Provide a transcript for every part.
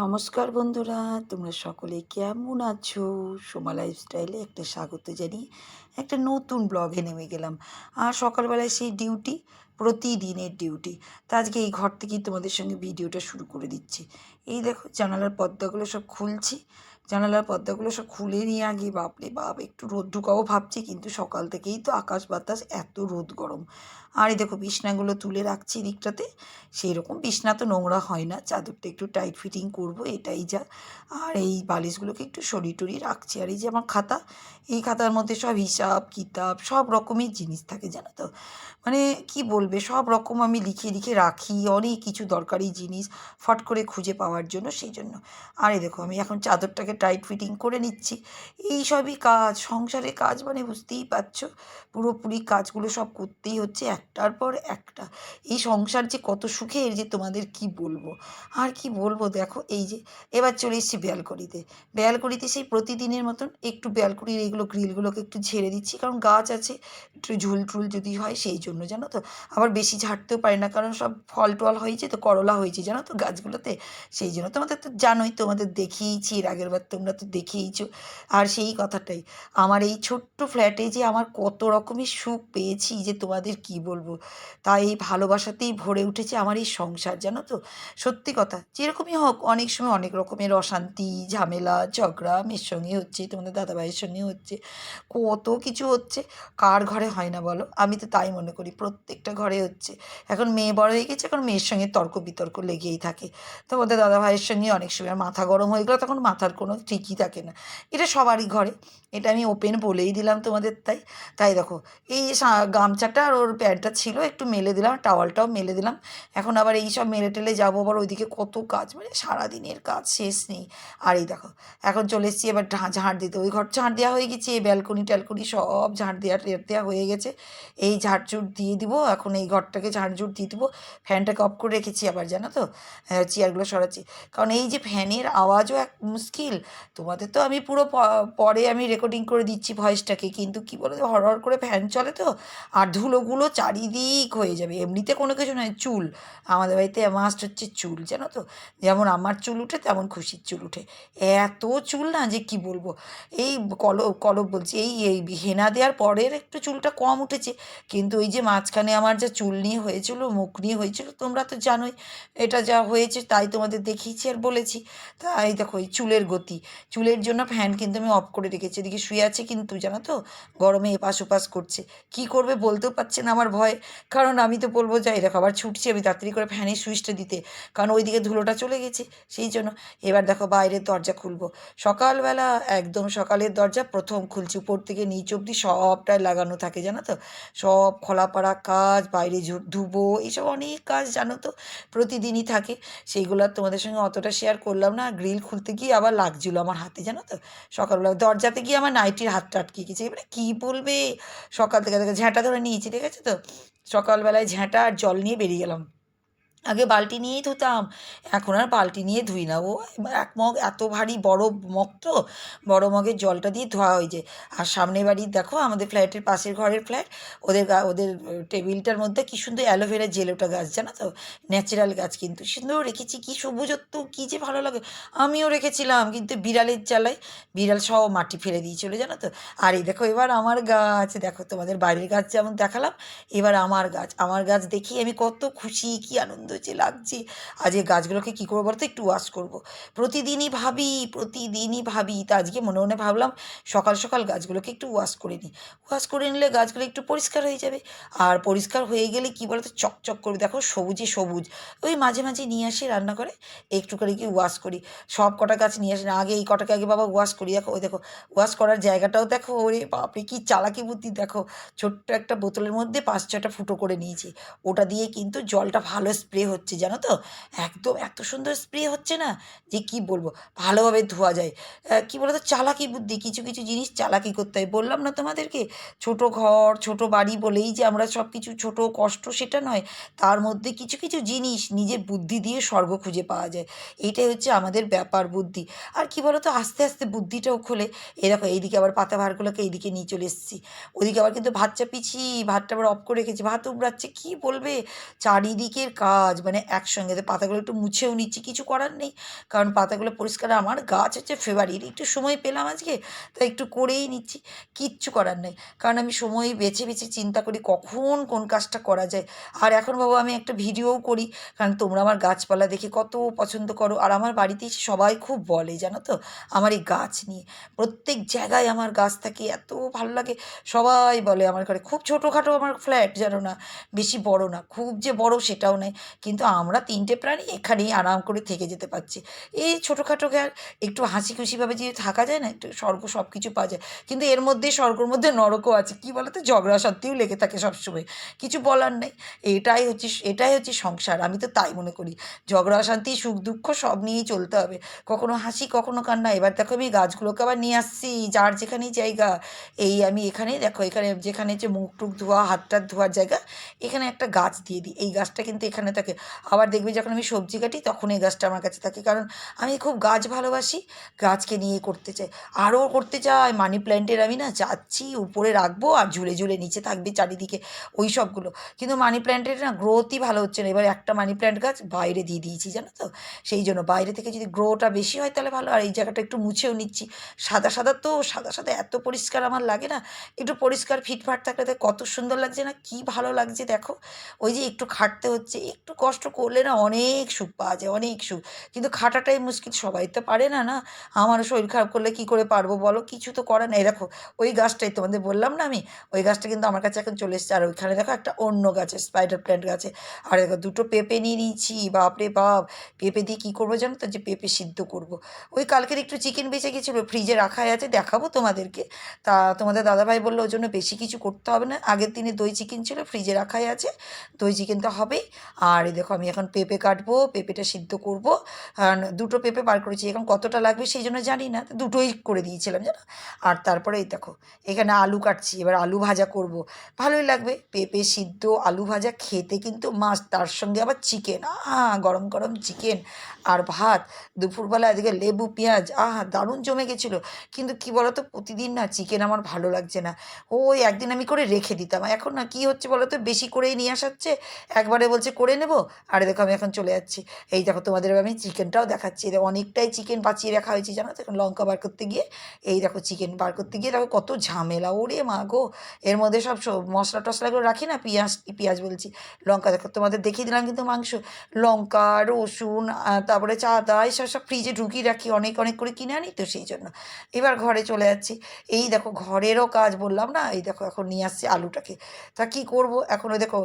নমস্কার বন্ধুরা, তোমরা সকলে কেমন আছো? সোমা লাইফস্টাইলে একটা স্বাগত জানিয়ে একটা নতুন ব্লগে নেমে গেলাম। আর সকালবেলায় সেই ডিউটি প্রতিদিনের ডিউটি তা আজকে এই ঘর থেকেই তোমাদের সঙ্গে ভিডিওটা শুরু করে দিচ্ছি। এই দেখো, জানালার পর্দাগুলো সব খুলছি। জানালার পর্দাগুলো সব খুলে নিয়ে আগে বাপরে বাপ, একটু রোদ ঢুকাও ভাবছি, কিন্তু সকাল থেকেই তো আকাশ বাতাস, এত রোদ গরম। আর এই দেখো বিছনাগুলো তুলে রাখছি দিকটাতে সেই রকম বিছনা তো নোংরা হয় না, চাদরটা একটু টাইট ফিটিং করব, এটাই যা। আর এই বালিশগুলোকে একটু সরিয়ে টরি রাখছি। আর এই যে আমার খাতা, এই খাতার মধ্যে সব হিসাব, কিতাব, সব রকমের জিনিস থাকে, জানো তো? মানে কি বলবে, সব রকম আমি লিখে লিখে রাখি, অনেক কিছু দরকারি জিনিস ফট করে খুঁজে পাওয়ার জন্য, সেই জন্য। আর এই দেখো আমি এখন চাদরটাকে টাইট ফিটিং করে নিচ্ছি। এই সবই কাজ, সংসারের কাজ মানে বুঝতেই পারছ, পুরোপুরি কাজগুলো সব করতেই হচ্ছে একটার পর একটা। এই সংসার যে কত সুখের যে তোমাদের কি বলব? আর কি বলব দেখো, এই যে এবার চলে এসেছি ব্যালকনিতে ব্যালকনিতে সেই প্রতিদিনের মতন একটু ব্যালকনির এইগুলো গ্রিলগুলোকে একটু ঝেড়ে দিচ্ছি, কারণ গাছ আছে, একটু ঝুল টুল যদি হয় সেই জন্য, জানো তো? আবার বেশি ঝাড়তেও পারি না, কারণ সব ফল টল হয়েছে তো, করলা হয়েছে, জানো তো গাছগুলোতে? সেই জন্য তোমাদের তো জানোই, তোমাদের দেখিয়েছি এর আগের বার তোমরা তো দেখেইছো আর সেই কথাটাই, আমার এই ছোট্ট ফ্ল্যাটে যে আমার কত রকমের সুখ পেয়েছি যে তোমাদের কি বলব। তাই এই ভালোবাসাতেই ভরে উঠেছে আমার এই সংসার, জানো তো? সত্যি কথা, যেরকমই হোক, অনেক সময় অনেক রকমের অশান্তি, ঝামেলা, ঝগড়া মেয়ের সঙ্গে হচ্ছে, তোমাদের দাদাভাইয়ের সঙ্গে হচ্ছে, কত কিছু হচ্ছে, কার ঘরে হয় না বলো? আমি তো তাই মনে করি, প্রত্যেকটা ঘরে হচ্ছে। এখন মেয়ে বড় হয়ে গেছে, এখন মেয়ের সঙ্গে তর্ক বিতর্ক লেগেই থাকে। তোমাদের দাদাভাইয়ের সঙ্গে অনেক সময় মাথা গরম হয়ে গেলো তখন মাথার কোনো ঠিকই থাকে না। এটা সবারই ঘরে, এটা আমি ওপেন বলেই দিলাম তোমাদের তাই। তাই দেখো, এই গামছাটা আর ওর প্যান্টটা ছিল একটু মেলে দিলাম টাওয়ালটাও মেলে দিলাম। এখন আবার এই সব মেলে টেলে যাব আবার ওইদিকে কত কাজ মানে সারাদিনের কাজ শেষ নেই। আর এই দেখো এখন চলে এসেছি এবার ঝাঁট দিতে। ওই ঘর ঝাঁট দেওয়া হয়ে গেছে এই ব্যালকনি ট্যালকনি সব ঝাঁট দেওয়া টের দেওয়া হয়ে গেছে। এই ঝাড়ঝুট দিয়ে দিব এখন এই ঘরটাকে ঝাড়ঝুট দিয়ে দিব। ফ্যানটাকে অফ করে রেখেছি আবার জানো তো? হ্যাঁ, চেয়ারগুলো সরাচ্ছি। কারণ এই যে ফ্যানের আওয়াজও এক মুশকিল। তোমাদের তো আমি পুরো পরে আমি রেকর্ডিং করে দিচ্ছি ভয়েসটাকে কিন্তু কি বলো হর হর করে ফ্যান চলে তো। আর ধুলোগুলো চারিদিক হয়ে যাবে। এমনিতে কোনো কিছু নয়, চুল। আমাদের বাড়িতে মাস্ট হচ্ছে চুল, জানো তো? যেমন আমার চুল উঠে, তেমন খুশির চুল উঠে। এত চুল না যে কি বলব? এই কলব কলব বলছি, এই এই হেনা দেওয়ার পরের একটু চুলটা কম উঠেছে। কিন্তু ওই যে মাঝখানে আমার যা চুল নিয়ে হয়েছিল, মুখ নিয়ে হয়েছিল, তোমরা তো জানোই। এটা যা হয়েছে তাই তোমাদের দেখিয়েছি আর বলেছি। তাই দেখো, এই চুলের গতি। চুলের জন্য ফ্যান কিন্তু আমি অফ করে রেখেছি। এদিকে শুয়ে আছে কিন্তু, জানো তো? গরমে এপাশ ওপাশ করছে। কি করবে বলতেও পারছে না আমার ভয়। কারণ আমি তো বলব যাই দেখো, আবার ছুটছি আমি তাড়াতাড়ি করে ফ্যানের সুইচটা দিতে। কারণ ওইদিকে ধুলোটা চলে গেছে, সেই জন্য। এবার দেখো বাইরের দরজা খুলবো। সকালবেলা, একদম সকালের দরজা, প্রথম খুলছি। উপর থেকে নিচ অবধি সবটাই লাগানো থাকে, জানো তো? সব খোলাপাড়া কাজ, বাইরে ধুবো, এইসব অনেক কাজ, জানো তো? প্রতিদিনই থাকে। সেইগুলো আর তোমাদের সঙ্গে অতটা শেয়ার করলাম না। গ্রিল খুলতে গিয়ে আবার লাগছিল আমার হাতে, জানো তো? সকালবেলা দরজাতে গিয়ে আমার নাইটির হাতটা আটকে গেছে। এবারে কী বলবে? সকাল থেকে দেখো ঝ্যাঁটা ধরে নিয়েছি, ঠিক আছে তো? সকালবেলায় ঝ্যাঁটা আর জল নিয়ে বেরিয়ে গেলাম। আগে বালতি নিয়েই ধুতাম, এখন আর বালতি নিয়ে ধুই না ও এক মগ এত ভারী বড় মগ তো, বড় মগের জলটা দিয়ে ধোয়া হয়ে যায় আর সামনের বাড়ির দেখো, আমাদের ফ্ল্যাটের পাশের ঘরের ফ্ল্যাট, ওদের ওদের টেবিলটার মধ্যে কি সুন্দর অ্যালোভেরা জেলোটা গাছ, জানো তো? ন্যাচারাল গাছ কিন্তু। সুন্দর রেখেছি, কি সবুজত্ব কী যে ভালো লাগে। আমিও রেখেছিলাম, কিন্তু বিড়ালের জ্বালায়, বিড়াল সব মাটি ফেলে দিয়ে চলে, জানো তো? আর এই দেখো, এবার আমার গাছ, দেখো তোমাদের বাড়ির গাছ যেমন দেখালাম, এবার আমার গাছ। আমার গাছ দেখি আমি কত খুশি, কি আনন্দ হচ্ছে লাগছে। আজ এই গাছগুলোকে কী করব বলতো? একটু ওয়াশ করব। প্রতিদিনই ভাবি প্রতিদিনই ভাবি, তা আজকে মনে মনে ভাবলাম সকাল সকাল গাছগুলোকে একটু ওয়াশ করে নিই। ওয়াশ করে নিলে গাছগুলো একটু পরিষ্কার হয়ে যাবে। আর পরিষ্কার হয়ে গেলে কী বলতো? চকচক করবে। দেখো সবুজে সবুজ। ওই মাঝে মাঝে নিয়ে আসি রান্না করে একটু করে কি ওয়াশ করি। সব কটা গাছ নিয়ে আসি না, আগে এই কটাকে আগে বাবা ওয়াশ করি। দেখো, ওই দেখো ওয়াশ করার জায়গাটাও দেখো, ওরে বাপরে, কি চালাকি বুদ্ধি। দেখো, ছোট্ট একটা বোতলের মধ্যে পাঁচ ছটা ফুটো করে নিয়েছি। ওটা দিয়ে কিন্তু জলটা ভালো স্প্রে হচ্ছে, জানো তো? একদম এত সুন্দর স্প্রে হচ্ছে না যে কি বলব? ভালোভাবে ধোয়া যায়। কি বলতো? চালাকি বুদ্ধি, কিছু কিছু জিনিস চালাকি করতে হয়। বললাম না তোমাদেরকে? ছোট ঘর, ছোট বাড়ি বলেই যে আমরা সব কিছু ছোট, কষ্ট সেটা নয়। তার মধ্যে কিছু কিছু জিনিস নিজের বুদ্ধি দিয়ে স্বর্গ খুঁজে পাওয়া যায়। এইটাই হচ্ছে আমাদের ব্যাপার বুদ্ধি। আর কি বলতো? আস্তে আস্তে বুদ্ধিটাও খোলে। এরকম এইদিকে আবার পাতা ভারগুলোকে এইদিকে নিয়ে চলে এসেছি। ওদিকে আবার কিন্তু ভাত চাপিয়েছি, ভাতটা আবার অফ করে রেখেছি। ভাত উবড়াচ্ছে, কি বলবে? চারিদিকের কাজ। গাছ মানে একসঙ্গে। তো পাতাগুলো একটু মুছেও নিচ্ছি, কিছু করার নেই। কারণ পাতাগুলো পরিষ্কার, আমার গাছ হচ্ছে ফেভারিট। একটু সময় পেলাম আজকে, তাই একটু করেই নিচ্ছি, কিচ্ছু করার নেই। কারণ আমি সময় বেছে বেছে চিন্তা করি কখন কোন কাজটা করা যায়। আর এখন বাবু আমি একটা ভিডিওও করি, কারণ তোমরা আমার গাছপালা দেখে কত পছন্দ করো। আর আমার বাড়িতে সবাই খুব বলে, জানো তো, আমার এই গাছ নিয়ে। প্রত্যেক জায়গায় আমার গাছ থাকে, এত ভালো লাগে। সবাই বলে আমার ঘরে, খুব ছোটোখাটো আমার ফ্ল্যাট, জানো না। বেশি বড় না, খুব যে বড় সেটাও নয় কিন্তু আমরা তিনটে প্রাণী এখানেই আরাম করে থেকে যেতে পারছি। এই ছোটোখাটো ঘর একটু হাসি খুশিভাবে যে থাকা যায় না, একটু স্বর্গ সব কিছু পাওয়া যায়। কিন্তু এর মধ্যে, স্বর্গর মধ্যে নরকও আছে। কী বলতো? ঝগড়া সত্যিও লেগে থাকে সবসময়। কিছু বলার নেই। এটাই হচ্ছে এটাই হচ্ছে সংসার। আমি তো তাই মনে করি। ঝগড়া, অশান্তি, সুখ, দুঃখ সব নিয়েই চলতে হবে। কখনো হাসি, কখনো কান্না। এবার দেখো আমি গাছগুলোকে আবার নিয়ে আসছি। যার যেখানেই জায়গা। এই আমি এখানে দেখো, এখানে যেখানে যে মুখ টুক ধোয়া হাত টাত ধোয়ার জায়গা, এখানে একটা গাছ দিয়ে দিই। এই গাছটা কিন্তু এখানে থাকে। আবার দেখবে যখন আমি সবজি কাটি, তখন এই গাছটা আমার কাছে থাকে। কারণ আমি খুব গাছ ভালোবাসি, গাছকে নিয়ে করতে চাই। আরও করতে চাই, মানি প্ল্যান্টের আমি না চাচ্ছি, উপরে রাখব আর ঝুলে ঝুলে নিচে থাকবে চারিদিকে ওই সবগুলো। কিন্তু মানি প্ল্যান্টের না গ্রোথই ভালো হচ্ছে না। এবার একটা মানি প্ল্যান্ট গাছ বাইরে দিয়ে দিয়েছি, জানো তো? সেই জন্য বাইরে থেকে যদি গ্রোটা বেশি হয় তাহলে ভালো। আর এই জায়গাটা একটু মুছেও নিচ্ছি। সাদা সাদা তো, সাদা সাদা এত পরিষ্কার আমার লাগে না। একটু পরিষ্কার ফিটফাট থাকলে কত সুন্দর লাগছে না, কি ভালো লাগছে দেখো। ওই যে একটু খাটতে হচ্ছে, একটু কষ্ট করলে না অনেক সুখ পাওয়া যায়, অনেক সুখ। কিন্তু খাটাটাই মুশকিল, সবাই তো পারে না না? আমারও শরীর খারাপ করলে কি করে পারব বলো? কিছু তো করার নেই। দেখো, ওই গাছটাই তোমাদের বললাম না আমি? ওই গাছটা কিন্তু আমার কাছে এখন চলে এসছে। আর ওইখানে দেখো একটা অন্য গাছে স্পাইডার প্ল্যান্ট গাছে। আর দেখো, দুটো পেঁপে নিয়ে নিয়েছি বাপরে বাপ! পেঁপে দিয়ে কী করব জানো তো? যে পেঁপে সিদ্ধ করব। ওই কালকের একটু চিকেন বেঁচে গেছিল ফ্রিজে রাখাই আছে, দেখাবো তোমাদেরকে। তা তোমাদের দাদাভাই বলল ওই জন্য বেশি কিছু করতে হবে না। আগের দিনে দই চিকেন ছিল ফ্রিজে রাখাই আছে। দই চিকেন তো হবেই। আর এই দেখো আমি এখন পেঁপে কাটবো, পেঁপেটা সিদ্ধ করব। আর দুটো পেঁপে বার করেছি, এখন কতটা লাগবে সেই জন্য জানি না দুটোই করে দিয়েছিলাম জানো। আর তারপরে এই দেখো, এখানে আলু কাটছি, এবার আলু ভাজা করব। ভালোই লাগবে, পেঁপে সিদ্ধ, আলু ভাজা খেতে কিন্তু মাছ তার সঙ্গে আবার চিকেন আহা, গরম গরম চিকেন আর ভাত। দুপুরবেলা এদিকে লেবু, পেঁয়াজ, আহা, দারুণ জমে গেছিল। কিন্তু কী বলতো, প্রতিদিন না চিকেন আমার ভালো লাগছে না। ওই একদিন আমি করে রেখে দিতাম, এখন না কী হচ্ছে বলো তো বেশি করেই নিয়ে আসাচ্ছে, একবারে বলছে করে নেব আরে দেখো, আমি এখন চলে যাচ্ছি। এই দেখো, তোমাদের আমি চিকেনটাও দেখাচ্ছি। দেখো অনেকটাই চিকেন বাঁচিয়ে রাখা হয়েছে, জানো? এখন লঙ্কা বার করতে গিয়ে। এই দেখো, চিকেন বার করতে গিয়ে দেখো, কত ঝামেলা। ওরে মা গো! এর মধ্যে সব মশলা টশলাগুলো রাখি না? পেঁয়াজ পেঁয়াজ বলছি। লঙ্কা দেখো, তোমাদের দেখিয়ে দিলাম কিন্তু মাংস। লঙ্কা, রসুন তারপরে চাদা, এসব সব ফ্রিজে ঢুকিয়ে রাখি, অনেক অনেক করে কিনে আনি তো সেই জন্য। এবার ঘরে চলে যাচ্ছি। এই দেখো, ঘরেরও কাজ বললাম না? এই দেখো, এখন নিয়ে আসছি আলুটাকে। তা কী করব? এখন ওই দেখো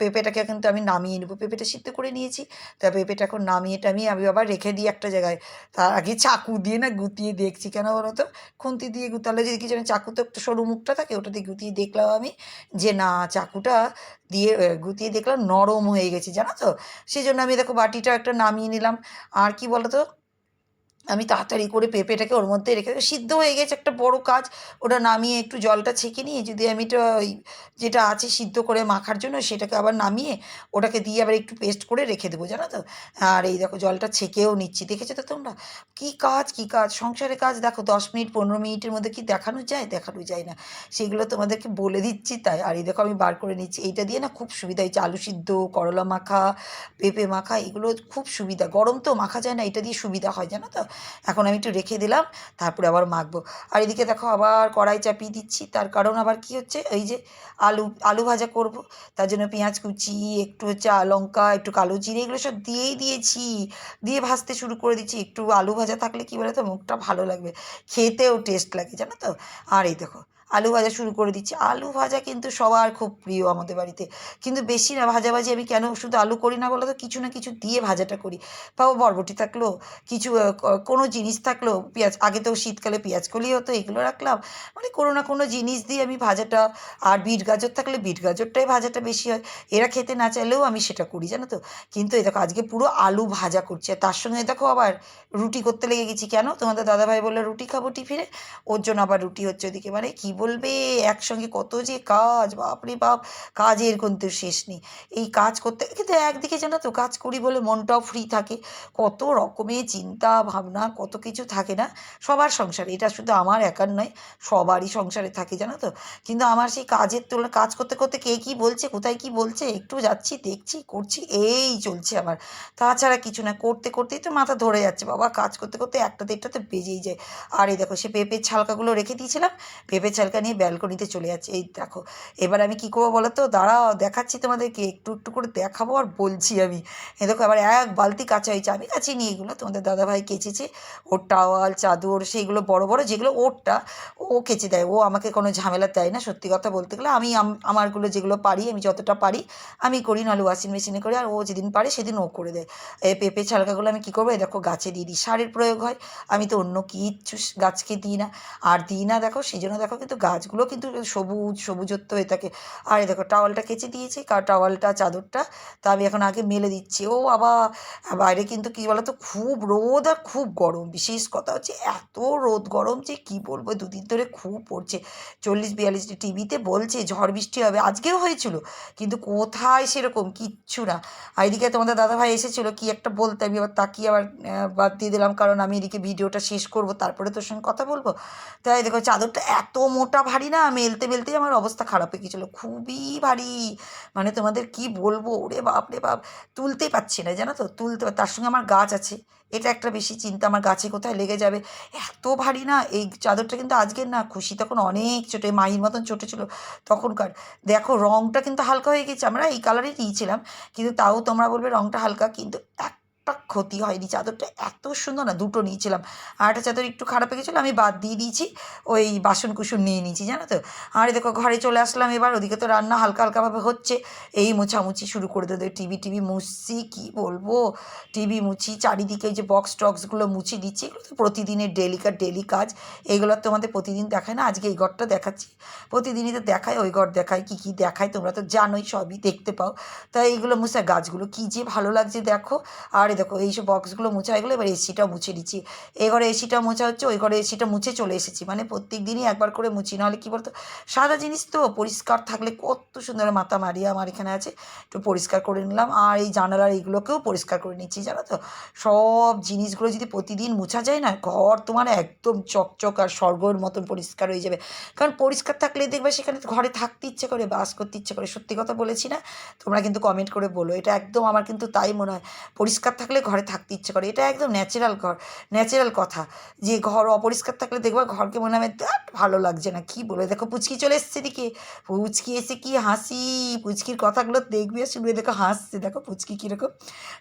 পেঁপেটাকে কিন্তু আমি নামিয়ে নেব। পেঁপেটা সিদ্ধ করে নিয়েছি। তা পেঁপেটা এখন নামিয়ে টামিয়ে আমি আবার রেখে দিই একটা জায়গায়। তার আগে চাকু দিয়ে না গুতিয়ে দেখছি কেন বলো তো খুন্তি দিয়ে গুতালে যদি কি জানি চাকু তো একটু সরু মুখটা থাকে ওটা দিয়ে গুতিয়ে দেখলাম আমি যে না, চাকুটা দিয়ে গুতিয়ে দেখলাম নরম হয়ে গেছে, জানো তো? সেই জন্য আমি দেখো বাটিটা একটা নামিয়ে নিলাম। আর কি বলো তো আমি তাড়াতাড়ি করে পেঁপেটাকে ওর মধ্যে রেখে। সিদ্ধ হয়ে গেছে একটা বড় কাজ, ওটা নামিয়ে একটু জলটা ছেঁকে নিয়ে যদি আমি এটা ওই যেটা আছে সিদ্ধ করে মাখার জন্য সেটাকে আবার নামিয়ে ওটাকে দিয়ে আবার একটু পেস্ট করে রেখে দেবো, জানো তো? আর এই দেখো জলটা ছেঁকেও নিচ্ছি, দেখেছ তো তোমরা? কী কাজ কী কাজ? সংসারের কাজ দেখো, দশ মিনিট, পনেরো মিনিটের মধ্যে কি দেখানো যায়? দেখানো যায় না। সেগুলো তোমাদেরকে বলে দিচ্ছি তাই। আর এই দেখো আমি বার করে নিচ্ছি। এইটা দিয়ে না খুব সুবিধা হয়েছে আলু সিদ্ধ, করলা মাখা, পেঁপে মাখা, এগুলো খুব সুবিধা। গরম তো মাখা যায় না, এটা দিয়ে সুবিধা হয়, জানো তো? এখন আমি একটু রেখে দিলাম, তারপরে আবার মাখবো। আর এদিকে দেখো আবার কড়াই চাপিয়ে দিচ্ছি, তার কারণ আবার কি হচ্ছে, এই যে আলু আলু ভাজা করব, তার জন্য পেঁয়াজ কুচি, একটু হচ্ছে লঙ্কা, একটু কালো জিরে, এগুলো সব দিয়েই দিয়েছি। দিয়ে ভাজতে শুরু করে দিচ্ছি, একটু আলু ভাজা থাকলে কি বলে তো মুখটা ভালো লাগবে, খেতেও টেস্ট লাগে, জানো তো? আর এই দেখো আলু ভাজা শুরু করে দিচ্ছি। আলু ভাজা কিন্তু সবার খুব প্রিয় আমাদের বাড়িতে। কিন্তু বেশি না, ভাজাভাজি আমি কেন শুধু আলু করি না বলো তো কিছু না কিছু দিয়ে ভাজাটা করি। তাও বরবটি থাকল, কিছু কোনো জিনিস থাকল, পেঁয়াজ, আগে তো শীতকালে পেঁয়াজ কলি হতো, এগুলো রাখলাম। মানে কোনো না কোনো জিনিস দিয়ে আমি ভাজাটা, আর বিট গাজর থাকলে বিট গাজরটাই ভাজাটা বেশি হয়। এরা খেতে না চাইলেও আমি সেটা করি, জানো তো? কিন্তু এই দেখো, আজকে পুরো আলু ভাজা করছি। আর তার সঙ্গে দেখো আবার রুটি করতে লেগে গেছি। কেন? তোমাদের দাদাভাই বলল, রুটি খাব টিফিনে? ওর জন্য আবার রুটি হচ্ছে ওদিকে। মানে কী বলবে, একসঙ্গে কত যে কাজ, বাপরে বাপ, কাজের কিন্তু শেষ নেই। এই কাজ করতে, কিন্তু একদিকে জানো তো, কাজ করি বলে মনটাও ফ্রি থাকে। কত রকমের চিন্তা, ভাবনা, কত কিছু থাকে না, সবার সংসারে। এটা শুধু আমার একার নয়, সবারই সংসারে থাকে, জানো তো। কিন্তু আমার সেই কাজের তুলনা কাজ করতে করতে কে কী বলছে, কোথায় কী বলছে, একটু যাচ্ছি, দেখছি, করছি, এই চলছে আমার। তাছাড়া কিছু না, করতে করতেই তো মাথা ধরে যাচ্ছে, বাবা। কাজ করতে করতে একটা দেড়টাতে বেজেই যায়। আর এই দেখো, সে পেঁপের ছালকাগুলো রেখে দিয়েছিলাম, পেঁপের ছালকা নিয়ে ব্যালকনিতে চলে যাচ্ছে। এই দেখো, এবার আমি কী করব বলো তো? দাঁড়াও, দেখাচ্ছি তোমাদেরকে, একটু একটু করে দেখাবো আর বলছি আমি। এ দেখো আবার এক বালতি কাঁচা হয়েছে আমি কাচিনি এগুলো, তোমাদের দাদাভাই কেচেছে। ওর টাওয়াল, চাদর, সেইগুলো বড় বড়, যেগুলো ওরটা, ও কেচে দেয়। ও আমাকে কোনো ঝামেলা দেয় না, সত্যি কথা বলতে গেলে। আমি আমারগুলো যেগুলো পারি, আমি যতটা পারি, আমি করি, নাহলে ওয়াশিং মেশিনে করি, আর ও যেদিন পারে সেদিন ও করে দেয়। এই পেঁপে ছালকাগুলো আমি কী করব? এই দেখো, গাছে দিয়ে দিই। সারের প্রয়োগ হয়। আমি তো অন্য কিচ্ছু গাছকে দিই না। আর দিই না, দেখো, সেই জন্য দেখো, কিন্তু গাছগুলো কিন্তু সবুজ, সবুজত্ব থাকে আর দেখো, টাওয়ালটা কেচে দিয়েছি কার টাওয়ালটা, চাদরটা। তা আমি এখন আগে মেলে দিচ্ছি। ও বাবা! বাইরে কিন্তু কী বলতো, খুব রোদ আর খুব গরম। বিশেষ কথা হচ্ছে, এত রোদ গরম যে কী বলব, দুদিন ধরে খুব পড়ছে। চল্লিশ, বিয়াল্লিশ টিভিতে বলছে, ঝড় বৃষ্টি হবে। আজকেও হয়েছিল, কিন্তু কোথায় সেরকম? কিচ্ছু না। আর এদিকে তোমাদের দাদাভাই এসেছিল, কি একটা বলতে? আমি আবার তাকিয়ে আবার বাদ দিয়ে দিলাম, কারণ আমি এদিকে ভিডিওটা শেষ করব, তারপরে তোর সঙ্গে কথা বলব। তাই দেখো, চাদরটা এত মোটা ভারী না, মেলতে মেলতেই আমার অবস্থা খারাপ হয়ে গেছিল খুবই ভারী। মানে তোমাদের কি বলব? ওরে বাপ রে বাপ। তুলতেই পারছি না, জানো তো? তুলতে তার সঙ্গে আমার গাছ আছে। এটা একটা বেশি চিন্তা। আমার গাছে কোথায় লেগে যাবে? এত ভারী না। এই চাদরটা কিন্তু আজকের না। খুশি তখন অনেক ছোটো। মাহির মতন ছোটো ছিল তখনকার। দেখো রঙটা কিন্তু হালকা হয়ে গেছে। আমরা এই কালারই নিয়েছিলাম কিন্তু তাও তোমরা বলবে রঙটা হালকা। কিন্তু একটা ক্ষতি হয়নি। চাদরটা এত সুন্দর না, দুটো নিয়েছিলাম। আর একটা চাদর একটু খারাপ হয়ে গেছিল, আমি বাদ দিয়ে দিয়েছি, ওই বাসন কুসন নিয়ে নিয়েছি, জানো তো? আর দেখো, ঘরে চলে আসলাম এবার, ওদিকে তো রান্না হালকা হালকাভাবে হচ্ছে। এই মোছামুছি শুরু করে দেবে, টিভি টিভি মুছছি, কী বলব? টিভি মুছি, চারিদিকে যে বক্স টক্সগুলো মুছি দিচ্ছি, এগুলো তো প্রতিদিনের ডেলিকার ডেলি কাজ। এগুলো তোমাদের প্রতিদিন দেখায় না? আজকে এই ঘরটা দেখাচ্ছি। প্রতিদিনই তো দেখায়, ওই ঘর দেখায়, কী কী দেখায়, তোমরা তো জানোই, সবই দেখতে পাও। তাই এইগুলো মুছে, গাছগুলো কী যে ভালো লাগছে দেখো। আর দেখো এইসব বক্সগুলো মোছা এগুলো এবার এসিটাও মুছে দিচ্ছি এই ঘরে এসিটা মোছা হচ্ছে, ওই ঘরে এসিটা মুছে চলে এসেছি। মানে প্রত্যেক দিনই একবার করে মুছি, নাহলে কী বলতো? সাদা জিনিস তো পরিষ্কার থাকলে কত সুন্দর মাথা মারিয়া আমার এখানে আছে। একটু পরিষ্কার করে নিলাম, আর এই জানালার এইগুলোকেও পরিষ্কার করে নিচ্ছি, জানো তো? সব জিনিসগুলো যদি প্রতিদিন মোছা যায় না, ঘর তোমার একদম চকচক আর স্বর্গর মতন পরিষ্কার হয়ে যাবে। কারণ পরিষ্কার থাকলে দেখবে সেখানে ঘরে থাকতে ইচ্ছে করে, বাস করতে ইচ্ছে করে। সত্যি কথা বলেছি না? তোমরা কিন্তু কমেন্ট করে বলো, এটা একদম আমার কিন্তু তাই মনে হয়। পরিষ্কার থাকলে ঘরে থাকতে ইচ্ছে করে। এটা একদম ন্যাচারাল ঘর ন্যাচারাল কথা। যে ঘর অপরিষ্কার থাকলে দেখবে ঘরকে মনে হবে "ধ্যাৎ, ভালো লাগছে না কি বলে দেখো পুচকি চলে এসছে দিকে পুচকি এসে কি হাসি? পুচকির কথাগুলো দেখবে শুনবে দেখো হাসছে। দেখো পুচকি কীরকম।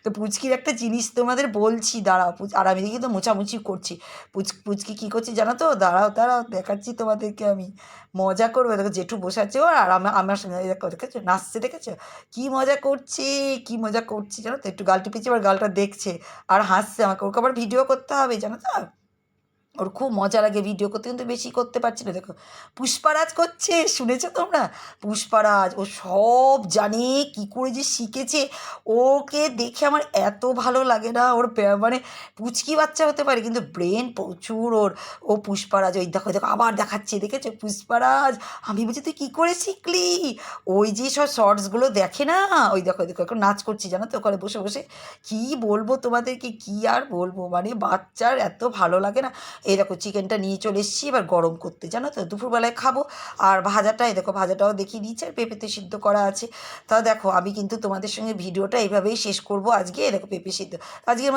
তো পুচকির একটা জিনিস তোমাদের বলছি দাঁড়াও আর আমি দেখি তো মোছামুছি করছি। পুচ পুচকি কী করছি জানো তো? দাঁড়াও দাঁড়াও দেখাচ্ছি তোমাদেরকে আমি। মজা করবে। দেখো জেঠু বসে আছে ও আর আমার আমার সঙ্গে দেখো দেখেছ? নাচছে দেখেছ? কী মজা করছে কী মজা করছি জানো তো? একটু গাল টিপেছি আবার গালটা দেখছে আর হাসছে আমাকে। ওকে আবার ভিডিও করতে হবে জানো তো? ওর খুব মজা লাগে ভিডিও করতে, কিন্তু বেশি করতে পারছি না। দেখো, পুষ্পারাজ করছে, শুনেছো তোমরা? পুষ্পারাজ, ও সব জানে কি করে যে শিখেছে। ওকে দেখে আমার এত ভালো লাগে না। ওর মানে পুচকি বাচ্চা হতে পারে, কিন্তু ব্রেন প্রচুর ওর। ও পুষ্পারাজ, ওই দেখো দেখো, আবার দেখাচ্ছে, দেখেছ? পুষ্পারাজ, আমি বলছি, তুই কী করে শিখলি? ওই যে সব শর্টসগুলো দেখে না? ওই দেখো দেখো, এখন নাচ করছি, জানো তো? ওখানে বসে বসে। কি বলব তোমাদেরকে? কি আর বলব? মানে বাচ্চার এত ভালো লাগে না। এই দেখো চিকেনটা নিয়ে চলে এসেছি, এবার গরম করতে। জানো তো, দুপুরবেলায় খাব। আর ভাজাটা, এই দেখো ভাজাটাও দেখিয়ে দিচ্ছে আর পেঁপেতে সিদ্ধ করা আছে। তা দেখো, আমি কিন্তু তোমাদের সঙ্গে ভিডিওটা এইভাবেই শেষ করব আজকে, এই দেখো পেঁপে সিদ্ধ। আজকের